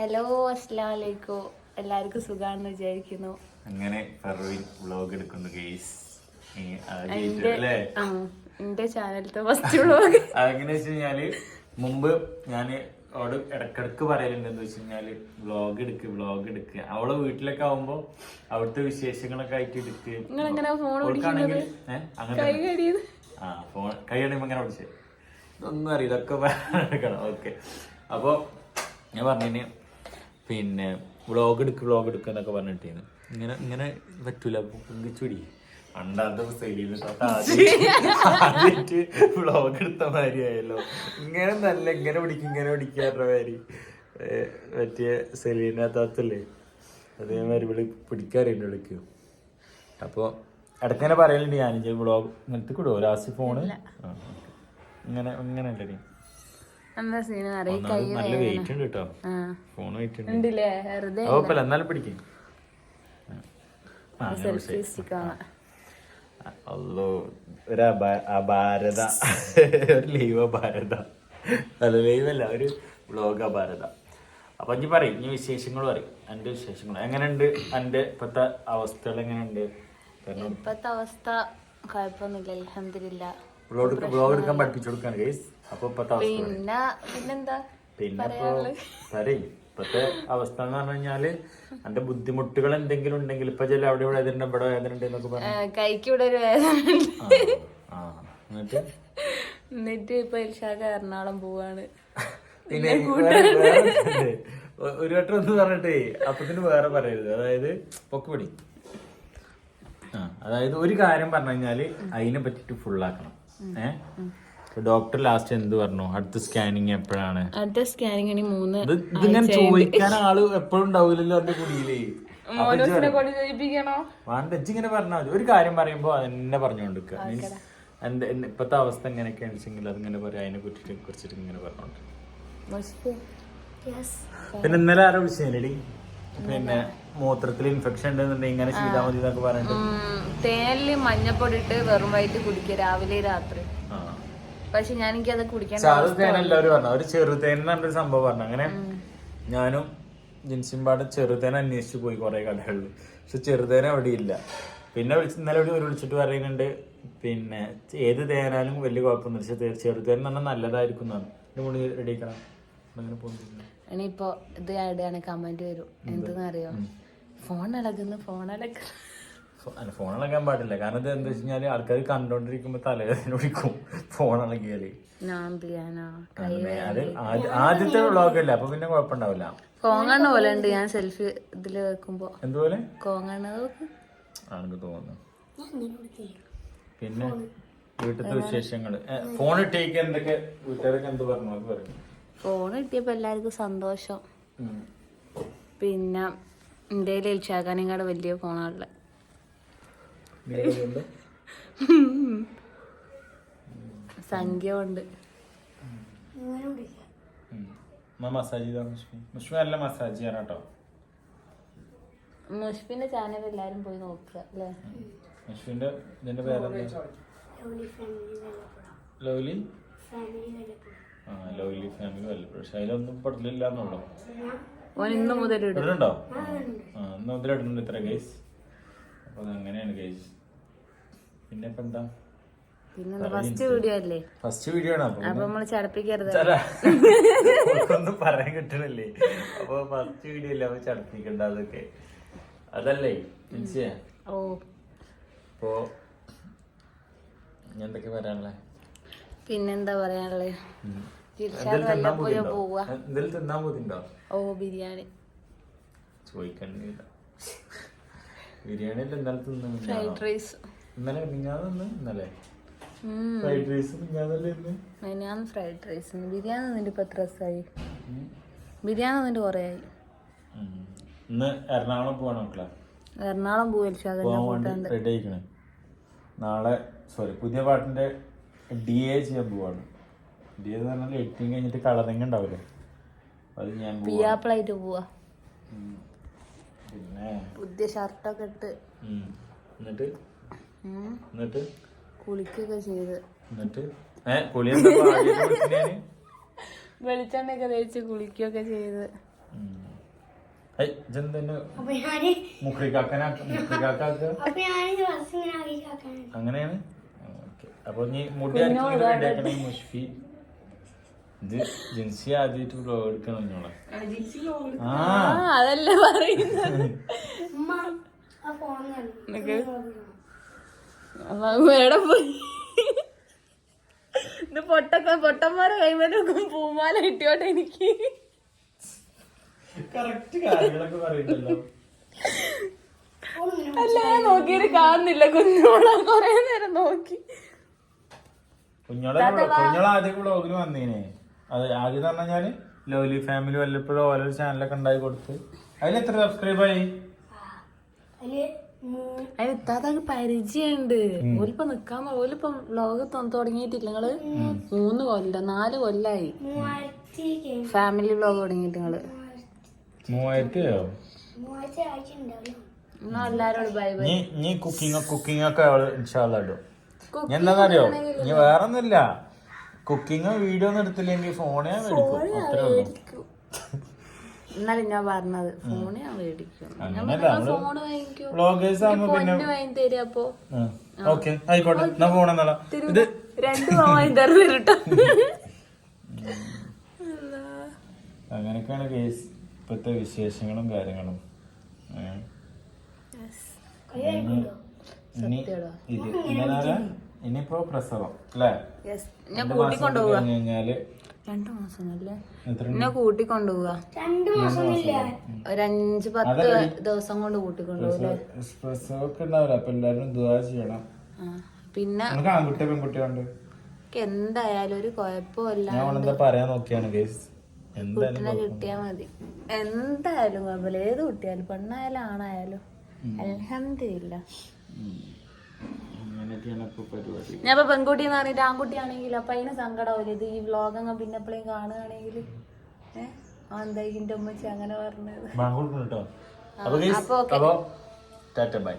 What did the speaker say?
Hello അസ്സലാം വലൈക്കും എല്ലാവർക്കും സുഖാണെന്ന് വിചാരിക്കുന്നു. അങ്ങനെ ഫർവിൻ വ്ളോഗ് എടുക്കുന്നു ഗെയ്സ് എന്റെ ചാനലത്തെ ഫസ്റ്റ് വ്ളോഗ് അതെങ്ങനെ വെച്ച് കഴിഞ്ഞാൽ മുമ്പ് ഞാൻ അവൾ ഇടക്കിടക്ക് പറയലുണ്ട് എന്ന് വെച്ച് കഴിഞ്ഞാൽ വ്ളോഗ് എടുക്ക് വ്ളോഗ് എടുക്ക്. അവളെ വീട്ടിലൊക്കെ ആവുമ്പോ അവിടുത്തെ വിശേഷങ്ങളൊക്കെ ആയിട്ട് എടുക്ക്. ഏഹ് അങ്ങനെ ആ ഫോൺ കൈ കഴിയുമ്പോ ഇങ്ങനെ പിടിച്ചേ ഇതൊന്നും അറിയില്ല ഇതൊക്കെ എടുക്കണം. ഓക്കെ. അപ്പൊ ഞാൻ പറഞ്ഞു പിന്നെ വ്ളോഗ് എടുക്കുക വ്ളോഗ് എടുക്കുക എന്നൊക്കെ ഇങ്ങനെ ഇങ്ങനെ പറ്റൂല. പൊങ്കിച്ചുടി അണ്ടാത്ത ആദ്യമായിട്ട് വ്ളോഗ് എടുത്ത മാതിരിയായല്ലോ ഇങ്ങനെ നല്ല ഇങ്ങനെ പിടിക്കും ഇങ്ങനെ പിടിക്കാറുടെ മാതിരി. പറ്റിയ സെലീന താത്തല്ലേ? അതേമാതിരി വിളി പിടിക്കാറുണ്ട് വിളിക്കും അപ്പോൾ ഇടയ്ക്കങ്ങനെ പറയലുണ്ട് ഞാൻ വ്ളോഗ് ഇങ്ങനത്തെ കൂടെ ലാസ്റ്റ് ഫോണ്? ഇങ്ങനെ ഇങ്ങനെ അല്ലേ എന്താ സീന്? അറിയ കൈ നല്ല വെയിറ്റ് ഉണ്ട് കേട്ടോ ഫോൺ വെയിറ്റ് ഉണ്ട് ഉണ്ടല്ലേ? വെറുതെ കുഴപ്പമില്ല എന്നാലും പിടിക്കും. സെൽഫി സ്റ്റിക്ക് ആണ് അല്ലോ ഒരു അപാ- അപാരത. ഒരു ലൈവ് അപാരത. അല്ല ലീവ് അല്ല ഒരു വ്ലോഗ് അപാരത. അപ്പൊ ഇനി പറയും ഇനി വിശേഷങ്ങൾ പറയും. എന്റെ വിശേഷങ്ങൾ എങ്ങനെയുണ്ട് എന്റെ ഇപ്പത്തെ അവസ്ഥകൾ എങ്ങനെയുണ്ട്? കാരണം ഇപ്പത്തെ അവസ്ഥ കുഴപ്പമൊന്നുമില്ല അലഹമില്ല വ്ളോഗ് വ്ളോഗ് എടുക്കാൻ പഠിപ്പിച്ചു കൊടുക്കാണ് ഗൈസ് അപ്പൊ ഇപ്പത്തെ അവസ്ഥ പിന്നെ പിന്നെന്താ? പിന്നെ ഇപ്പൊ പറയും. ഇപ്പത്തെ അവസ്ഥ എന്ന് പറഞ്ഞു കഴിഞ്ഞാൽ എന്റെ ബുദ്ധിമുട്ടുകൾ എന്തെങ്കിലും ഉണ്ടെങ്കിൽ ഇപ്പൊ ചില അവിടെ ഇവിടെ വേദന ഇവിടെ വേദന ഉണ്ടെന്നൊക്കെ പറഞ്ഞു. കൈക്ക് ഇവിടെ ഒരു വേദന എന്നിട്ട്? എന്നിട്ട് ഇപ്പൊ ഇൽഷാദ് എറണാകുളം പോവാണ്. പിന്നെ ഒരു വട്ടം ഒന്ന് പറഞ്ഞിട്ടേ അപ്പത്തിന് വേറെ പറയരുത്. അതായത് പൊക്കുപടി. ആ അതായത് ഒരു കാര്യം പറഞ്ഞു കഴിഞ്ഞാൽ അതിനെ പറ്റിട്ട് ഫുള്ളാക്കണം ഡോക്ടർ ലാസ്റ്റ് എന്ത് പറഞ്ഞു? അടുത്ത സ്കാനിങ് എപ്പോഴാണ്? അടുത്ത സ്കാനിങ് ഇനി മൂന്ന് ഇത് ഇതിങ്ങനെ ചോദിക്കാൻ ആൾ എപ്പോഴും ഉണ്ടാവില്ലല്ലോ എന്റെ കുടിയിലേ. വേണ്ട ഇങ്ങനെ പറഞ്ഞാൽ മതി. ഒരു കാര്യം പറയുമ്പോ അതെന്നെ പറഞ്ഞുകൊണ്ടിരിക്കുക മീൻസ് എന്റെ ഇപ്പത്തെ അവസ്ഥ എങ്ങനെയൊക്കെയാണെന്ന് വെച്ചെങ്കിൽ അതിങ്ങനെ പറയാം അതിനെ കുറിച്ചിട്ട് കുറിച്ചിട്ട് ഇങ്ങനെ പറഞ്ഞോണ്ട് പിന്നെ ഇന്നലെ ആരോ വിളിച്ചേനടി പിന്നെ മൂത്രത്തിൽ ഇൻഫെക്ഷൻ ഉണ്ടെന്നുണ്ടെങ്കിൽ ഇങ്ങനെ ചെയ്താൽ മതി എന്നൊക്കെ പറഞ്ഞിട്ട്. തേനിൽ മഞ്ഞപ്പൊടി ഇട്ട് വെറും വയറ്റ് കുടിക്കുക രാവിലെ രാത്രി. പക്ഷെ ഞാൻ എനിക്ക് അത് കുടിക്കാൻ തേൻ എല്ലാവരും പറഞ്ഞു. ഒരു ചെറുതേൻ പറഞ്ഞൊരു സംഭവം പറഞ്ഞു. അങ്ങനെ ഞാനും ജിൻസിമ്പാട് ചെറുതേൻ അന്വേഷിച്ചു പോയി കുറെ കടകളിൽ പക്ഷെ ചെറുതേൻ അവിടെ ഇല്ല പിന്നെ വിളിച്ച് ഇന്നലെ ഒരു വിളിച്ചിട്ട് പറയുന്നുണ്ട് പിന്നെ ഏത് തേനാലും വലിയ കുഴപ്പമൊന്നുമില്ല. പക്ഷെ ചെറുതേൻ എന്ന് പറഞ്ഞാൽ നല്ലതായിരിക്കും എന്നാണ്. എന്റെ മുടി റെഡിയാക്കണം അങ്ങനെ പോകുന്നില്ല ഇനിയിപ്പോ ഇത് ആയിടെയാണ് കമന്റ് വരും. എന്തെന്ന് അറിയോ ഫോൺ ഇളകുന്നു ഫോൺ ഇളകുന്നു ഫോൺ ഇളകാൻ പാടില്ല. കാരണം ഇത് എന്താ വെച്ചാൽ ആൾക്കാർ കണ്ടോണ്ടിരിക്കുമ്പോ തലവേദന പിടിക്കും ഫോൺ ഇളകിയാൽ ആദ്യത്തെ വ്ളോഗല്ലേ അപ്പൊ പിന്നെ കുഴപ്പമുണ്ടാവില്ല. കോങ്ങണ്ണ പോലെ ഉണ്ട്. ഞാൻ സെൽഫി ഇതിൽ വെക്കുമ്പോ. എന്തുപോലെ? കോങ്ങണ്ണ ആണെന്ന് തോന്നുന്നു. പിന്നെ വീട്ടിലത്തെ വിശേഷങ്ങൾ. ഫോൺ ഇട്ടേക്ക് എന്തൊക്കെ? വീട്ടുകാരൊക്കെ എന്ത് പറഞ്ഞു? അത് പറയും. ഫോൺ കിട്ടിയപ്പോ എല്ലാവർക്കും സന്തോഷം. പിന്നെ എന്റെ ഇൽഷാഖാനേക്കാട് വലിയ ഫോണാണുള്ളത് സംഖ്യ ഉണ്ട് മുഷ്ഫിന്റെ ചാനൽ എല്ലാരും പോയി നോക്കുക അല്ലേ? മുഷ്മിന്റെ ഇതിന്റെ പേരെന്താ? ലവ്ലി ആ ലവ്ലി ഫാമിലി വല്ല പക്ഷെ അതിലൊന്നും പെടലില്ല എന്നുള്ളൂ. ഓൻ ഇന്ന് മുതൽ ഇടും. ഇടുന്നുണ്ടോ? ആ ഇന്ന് മുതൽ ഇടുന്നുണ്ട് ഇത്ര ഗൈസ് അപ്പൊ അങ്ങനെയാണ് ഗൈസ് പിന്നെ ഇപ്പൊ എന്താ? പിന്നെ ഫസ്റ്റ് വീഡിയോ അല്ലേ? ഫസ്റ്റ് വീഡിയോ ആണ്. അപ്പൊ നമ്മൾ ചടപ്പിക്കരുത്. ഒന്നും പറയാൻ കിട്ടണില്ലേ? അപ്പൊ ഫസ്റ്റ് വീഡിയോ അല്ലേ? അപ്പൊ ചടപ്പിക്കണ്ട അതൊക്കെ. അതല്ലേ? ഓ. അപ്പോ ഞാൻ എന്തൊക്കെ പറയാനുള്ളേ? പിന്നെന്താ പറയാനുള്ളത് ഓ ബിരിയാണി. Fried rice. ഇന്നലെ fried rice fried rice biryani നിന്നിട്ട് ഇപ്പൊ എത്ര ദിവസമായി ബിരിയാണി നിന്നിട്ട് കുറേ ആയി. ഇന്ന് എറണാകുളം പോയി വേണ്ടി നാളെ സോറി പുതിയ പാട്ടിന്റെ ഡി എ ചെയ്യാൻ പോവാണ്. ഡി എന്ന് പറഞ്ഞാൽ എഡിറ്റിങ് കഴിഞ്ഞിട്ട് കളറിങ് ഉണ്ടാവില്ലേ അത് ഞാൻ പോവാ പിയാപ്പിളായിട്ട് പോവാ. പിന്നെ? പുതിയ ഷർട്ടൊക്കെ ഇട്ട്. എന്നിട്ട്? എന്നിട്ട്? കുളിക്കൊക്കെ ചെയ്ത്. എന്നിട്ട്? ഏ കുളി വെളിച്ചെണ്ണയൊക്കെ തേച്ച് കുളിക്കുകയൊക്കെ ചെയ്ത്. അങ്ങനെയാണ്? അപ്പൊ നീ മുടി റെഡിയാക്കണേ മുഷ്ഫി. ഇത് ജിൻസി ആദ്യമായിട്ട് വ്ലോഗ് എടുക്കണം നിങ്ങളെ ആ അതല്ലേ പറയുന്നത്? എവിടെ പോയി. ഇത് പൊട്ടക്ക പൊട്ടന്മാരെ കൈമലൊക്കെ പൂമാല കിട്ടിയോട്ടെ എനിക്ക്. അല്ല ഞാൻ നോക്കിയിട്ട് കാണുന്നില്ല കുഞ്ഞോളാ. കൊറേ നേരം നോക്കി. കുഞ്ഞോളെ കുഞ്ഞോളെ ആദ്യം ബ്ലോഗിൽ വന്നീനെ. അത് ആദ്യം എന്ന് പറഞ്ഞാൽ ലോലി ഫാമിലി വല്ലപ്പോഴും ഓരോ ചാനലൊക്കെ ഉണ്ടാക്കി കൊടുത്ത്. അതിൽ എത്ര സബ്സ്ക്രൈബ് ആയി? പരിചയുണ്ട്. അതിന് പരിചയമുണ്ട് ഓലിപ്പം നിക്കാൻ ഓലിപ്പം ലോക തുടങ്ങിയിട്ടില്ല നിങ്ങൾ മൂന്ന് കൊല്ലം നാല് കൊല്ലായി. ഫാമിലി വ്ലോഗ് തുടങ്ങിയിട്ട് നിങ്ങൾ മൂവായിരത്തിയോ? എന്നാ എല്ലാരോടും ബൈ ബൈ കുക്കിംഗ് കുക്കിംഗ് ഒക്കെ ഇൻഷാല്ല ഇടും ഞാൻ എന്താണെന്നറിയോ നീ വേറെ ഒന്നുമില്ല കുക്കിംഗ് വീഡിയോ ഒന്നും എടുത്തില്ലെങ്കിൽ ഫോണേ മേടിക്കും. അത്രേ ഉള്ളൂ. എന്നാലും ഞാൻ പറഞ്ഞത് ഫോണ് ഞാൻ മേടിക്കും. അങ്ങനല്ല. നമ്മൾ ഫോണ് വാങ്ങിക്കും വ്ളോഗേഴ്സ് ആകുമ്പോ പിന്നെ പൊന്ന് വാങ്ങി തരും അപ്പൊ. ഓക്കെ ആയിക്കോട്ടെ. എന്നാ പോണെന്നല്ല ഇത് രണ്ട് വാങ്ങി തരും കേട്ടോ. അങ്ങനെയൊക്കെയാണ് കേസ് ഇപ്പോഴത്തെ വിശേഷങ്ങളും കാര്യങ്ങളും. ഏ. ഇനി ഇത് ഇങ്ങനെ ഇനിയിപ്പോ പ്രസവം അല്ലേ? ഞാൻ കഴിഞ്ഞാൽ രണ്ടു മാസം അല്ലേ എന്നെ ഒരു അഞ്ച് പത്ത് ദിവസം കൊണ്ട് കൂട്ടിക്കൊണ്ടുപോകും പ്രസവമൊക്കെ ഉണ്ടാവില്ല? അപ്പൊ എല്ലാരും ദുവാ ചെയ്യണം. പിന്നെ എനിക്ക് എന്തായാലും ഒരു കുഴപ്പമില്ല പറയാൻ നോക്കിയാണ് കുട്ടിനെ കിട്ടിയാ മതി. എന്തായാലും കുഴപ്പമില്ല. ഏത് കുട്ടിയാലും പെണ്ണായാലും ആണായാലും. അലഹമില്ല ഞാൻ ഇപ്പൊ പെൺകുട്ടി എന്ന് പറഞ്ഞിട്ട് ആൺകുട്ടിയാണെങ്കിൽ അപ്പൊ അതിന് സങ്കടാവില്ല? ഇത് ഈ വ്ലോഗ് അങ്ങ് പിന്നെ എപ്പോഴും കാണുകയാണെങ്കിൽ ഏഹ് എന്താ ഇതിന്റെ ഉമ്മച്ചി അങ്ങനെ പറഞ്ഞത്? അപ്പൊ ബൈ.